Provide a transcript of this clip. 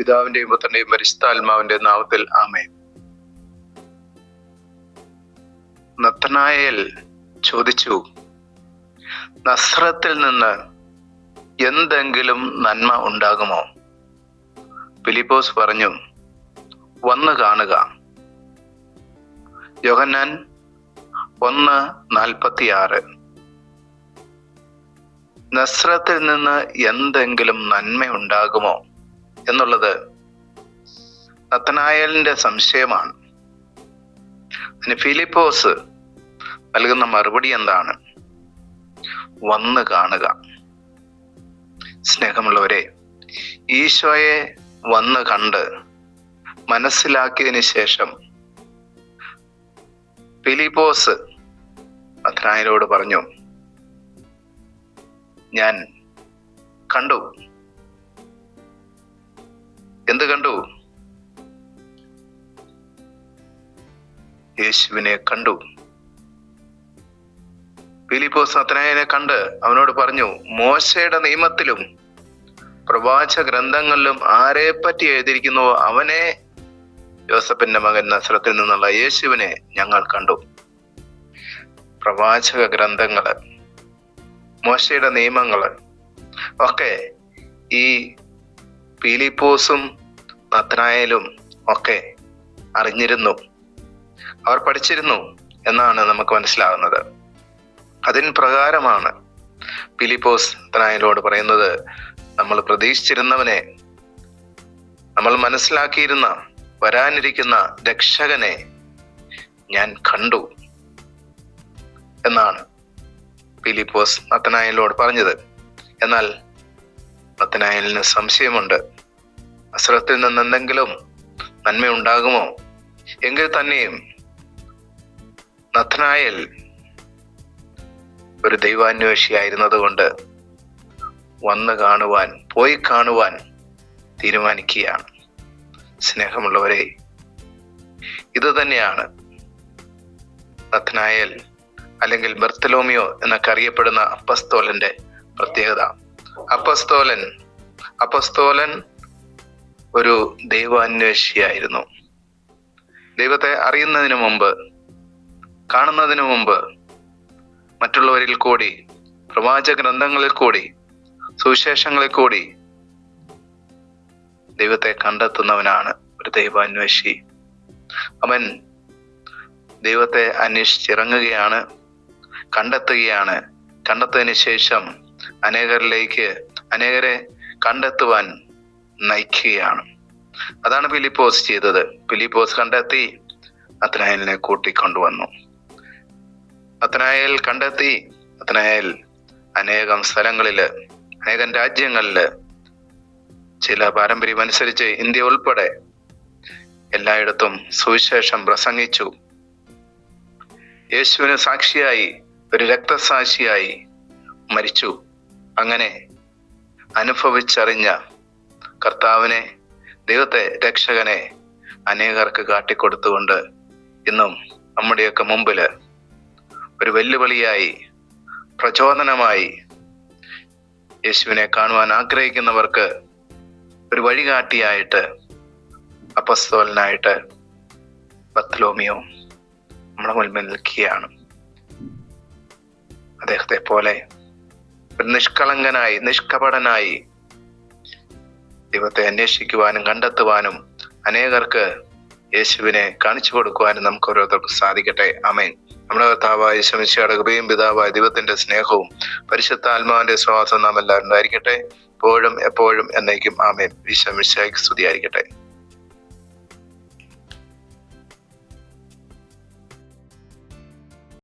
പിതാവിന്റെയും പുത്രന്റെയും പരിശുദ്ധാത്മാവിന്റെ നാമത്തിൽ ആമേ നത്തനായൽ ചോദിച്ചു നസ്രത്തിൽ നിന്ന് എന്തെങ്കിലും നന്മ ഉണ്ടാകുമോ? ഫിലിപ്പോസ് പറഞ്ഞു വന്ന് കാണുക. യോഹന്നാൻ ഒന്ന് നാൽപ്പത്തിയാറ്. നസ്രത്തിൽ നിന്ന് എന്തെങ്കിലും നന്മ ഉണ്ടാകുമോ? എന്നുള്ളത് നത്തനായലിന്റെ സംശയമാണ്. അതിന് ഫിലിപ്പോസ് നൽകുന്ന മറുപടി എന്താണ്? വന്ന് കാണുക. സ്നേഹമുള്ളവരെ ഈശോയെ വന്ന് കണ്ട് മനസ്സിലാക്കിയതിന് ശേഷം ഫിലിപ്പോസ് നത്തനായലോട് പറഞ്ഞു ഞാൻ കണ്ടു. എന്ത് കണ്ടു? യേശുവിനെ കണ്ടു. ഫിലിപ്പോസ് അത്തനായനെ കണ്ട് അവനോട് പറഞ്ഞു മോശയുടെ നിയമത്തിലും പ്രവാച ഗ്രന്ഥങ്ങളിലും ആരെ പറ്റി എഴുതിയിരിക്കുന്നുവോ അവനെ യോസഫിന്റെ മകൻ നസ്രത്തിൽ നിന്നുള്ള യേശുവിനെ ഞങ്ങൾ കണ്ടു. പ്രവാചക ഗ്രന്ഥങ്ങൾ മോശയുടെ നിയമങ്ങൾ ഒക്കെ ഈ ഫിലിപ്പോസും നത്തനായാലും ഒക്കെ അറിഞ്ഞിരുന്നു. അവർ പഠിച്ചിരുന്നു എന്നാണ് നമുക്ക് മനസ്സിലാകുന്നത് അതിന് പ്രകാരമാണ് ഫിലിപ്പോസ് നത്തനായലോട് പറയുന്നത് നമ്മൾ പ്രതീക്ഷിച്ചിരുന്നവനെ നമ്മൾ മനസ്സിലാക്കിയിരുന്ന വരാനിരിക്കുന്ന രക്ഷകനെ ഞാൻ കണ്ടു എന്നാണ് ഫിലിപ്പോസ് നത്തനായലിനോട് പറഞ്ഞത്. എന്നാൽ നത്തനായലിന് സംശയമുണ്ട്. അസ്രത്തിൽ നിന്ന് എന്തെങ്കിലും നന്മയുണ്ടാകുമോ? എങ്കിൽ തന്നെയും നഥനായൽ ഒരു ദൈവാന്വേഷിയായിരുന്നത് കൊണ്ട് വന്ന് കാണുവാൻ പോയി കാണുവാൻ തീരുമാനിക്കുകയാണ്. സ്നേഹമുള്ളവരെ ഇത് തന്നെയാണ് നഥനായൽ അല്ലെങ്കിൽ ബർത്തലോമിയോ എന്നൊക്കെ അറിയപ്പെടുന്ന അപ്പസ്തോലന്റെ പ്രത്യേകത. അപ്പസ്തോലൻ അപ്പസ്തോലൻ ഒരു ദൈവാന്വേഷിയായിരുന്നു. ദൈവത്തെ അറിയുന്നതിന് മുമ്പ് കാണുന്നതിന് മുമ്പ് മറ്റുള്ളവരിൽ കൂടി പ്രവാച ഗ്രന്ഥങ്ങളിൽ കൂടി സുവിശേഷങ്ങളിൽ കൂടി ദൈവത്തെ കണ്ടെത്തുന്നവനാണ് ഒരു ദൈവാന്വേഷി. അവൻ ദൈവത്തെ അന്വേഷിച്ചിറങ്ങുകയാണ് കണ്ടെത്തുകയാണ്. കണ്ടെത്തതിന് ശേഷം അനേകരിലേക്ക് അനേകരെ കണ്ടെത്തുവാൻ നയിക്കുകയാണ് അതാണ് ഫിലിപ്പോസ് ചെയ്തത്. ഫിലിപ്പോസ് കണ്ടെത്തി അത്തനായലിനെ കൂട്ടിക്കൊണ്ടുവന്നു. അത്തനായൽ കണ്ടെത്തി. അത്തനായൽ അനേകം സ്ഥലങ്ങളിൽ അനേകം രാജ്യങ്ങളിൽ ചില പാരമ്പര്യം അനുസരിച്ച് ഇന്ത്യ ഉൾപ്പെടെ എല്ലായിടത്തും സുവിശേഷം പ്രസംഗിച്ചു. യേശുവിന് സാക്ഷിയായി ഒരു രക്തസാക്ഷിയായി മരിച്ചു. അങ്ങനെ അനുഭവിച്ചറിഞ്ഞ കർത്താവിനെ ദൈവത്തെ രക്ഷകനെ അനേകർക്ക് കാട്ടിക്കൊടുത്തുകൊണ്ട് ഇന്നും നമ്മുടെയൊക്കെ മുമ്പിൽ ഒരു വെല്ലുവിളിയായി പ്രചോദനമായി യേശുവിനെ കാണുവാൻ ആഗ്രഹിക്കുന്നവർക്ക് ഒരു വഴികാട്ടിയായിട്ട് അപസ്തോലനായിട്ട് ബത്ലോമിയോ നമ്മളെ മുൻപിൽ നിൽക്കുകയാണ്. അദ്ദേഹത്തെ പോലെ ഒരു നിഷ്കളങ്കനായി നിഷ്കപടനായി ദൈവത്തെ അന്വേഷിക്കുവാനും കണ്ടെത്തുവാനും അനേകർക്ക് യേശുവിനെ കാണിച്ചു കൊടുക്കുവാനും നമുക്ക് ഓരോരുത്തർക്കും സാധിക്കട്ടെ. അമേൻ നമ്മുടെ കർത്താവായ ശമിച്ചയുടെ കൃപയും പിതാവായ ദൈവത്തിന്റെ സ്നേഹവും പരിശുദ്ധ ആത്മാവിന്റെ സ്വാസം നാം എല്ലാവരും ഉണ്ടായിരിക്കട്ടെ. എപ്പോഴും എപ്പോഴും എന്നേക്കും ആമേൻ. വിശമിശയ്ക്ക് സ്തുതിയായിരിക്കട്ടെ.